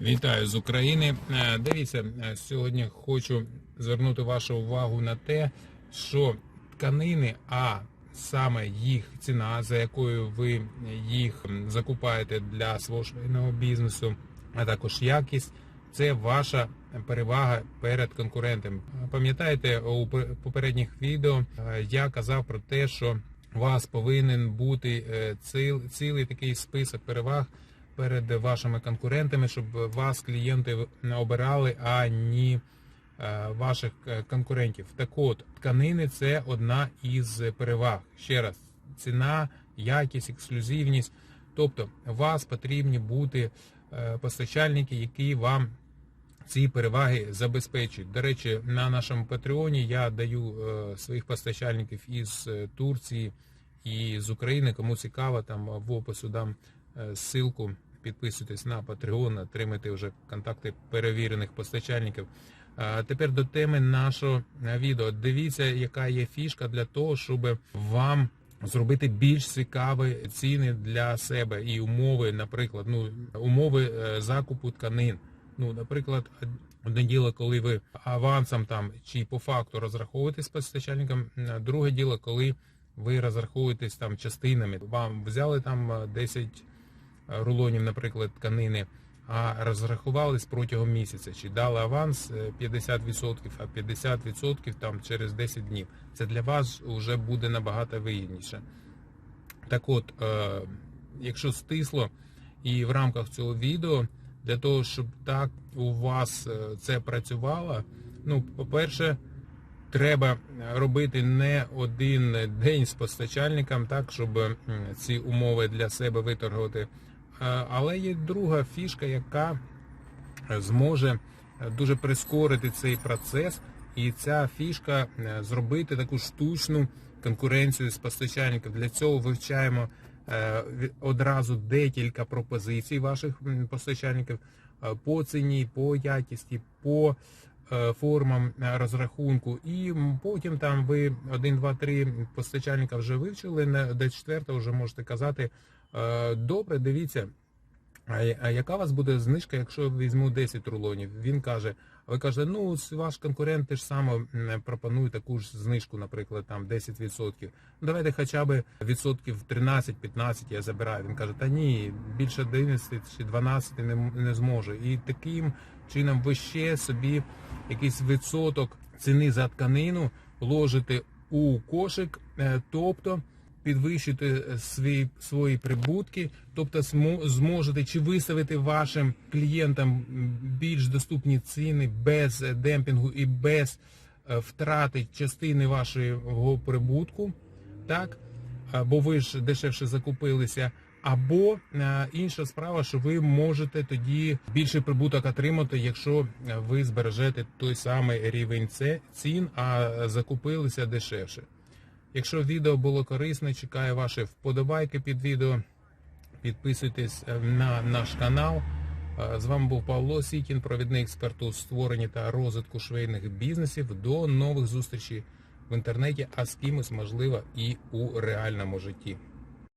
Вітаю з України. Е, Дивіться, е, сьогодні хочу звернути вашу увагу на те, що тканини, а саме їх ціна, за якою ви їх закупаєте для свого швейного бізнесу, а також якість, це ваша перевага перед конкурентом. Пам'ятаєте, у пе- попередніх відео е, я казав про те, що у вас повинен бути цілий такий список переваг перед вашими конкурентами, щоб вас клієнти обирали, а ні е, ваших е, конкурентів. Так от, тканини це одна із переваг. Ще раз, ціна, якість, ексклюзивність. Тобто, вас потрібні бути е, постачальники, які вам ці переваги забезпечують. До речі, на нашому Патреоні я даю е, своїх постачальників із Турції і з України. Кому цікаво, там в опису дам ссылку. Підписуйтесь на Patreon, отримайте вже контакти перевірених постачальників. Тепер до теми нашого е, відео. Дивіться, яка є фішка для того, щоб вам зробити більш цікаві ціни для себе і умови, наприклад, ну умови е, закупу тканин. Ну, наприклад, одне діло, коли ви авансом там чи по факту розраховуєтесь з постачальником, е, друге діло, коли ви розраховуєтесь там частинами. Вам взяли там е, 10 рулонів, наприклад, тканини, а розрахувались протягом місяця. Чи дали аванс е, 50%, а 50% там через 10 днів. Це для вас вже буде набагато вигідніше. Так от, е, якщо стисло і в рамках цього відео, для того, щоб так у вас е, це працювало, ну, по-перше, треба робити не один день з постачальником, так, щоб ці умови для себе виторгувати. Е, Але є друга фішка, яка зможе е, дуже прискорити цей процес, і ця фішка е, зробити таку штучну конкуренцію з постачальників. Для цього вивчаємо е, одразу декілька пропозицій ваших постачальників е, по ціні, по якісті, по е, формам е, розрахунку. І потім там ви один, два, три постачальника вже вивчили. До четвертого вже можете казати. Е, Добре, дивіться. А, яка у вас буде знижка, якщо я візьму 10 рулонів? Він каже, ви кажете, ну ваш конкурент теж саме пропонує таку ж знижку, наприклад, там 10%. Ну давайте хоча б відсотків 13-15 я забираю. Він каже, та ні, більше 11 чи 12 не, не зможу. І таким чином ви ще собі якийсь відсоток ціни за тканину ложите у кошик, е, тобто підвищити свої, свої прибутки, тобто зможете чи виставити вашим клієнтам більш доступні ціни без е, демпінгу і без е, втрати частини вашого прибутку, так? Бо ви ж дешевше закупилися. Або е, інша справа, що ви можете тоді більший прибуток отримати, якщо е, ви збережете той самий рівень цін, а закупилися дешевше. Якщо відео було корисне, чекаю ваші вподобайки під відео. Підписуйтесь е, на наш канал. Е, З вами був Павло Сікін, провідний експерт у створенні та розвитку швейних бізнесів. До нових зустрічей в інтернеті, а з кимось можливо і у реальному житті.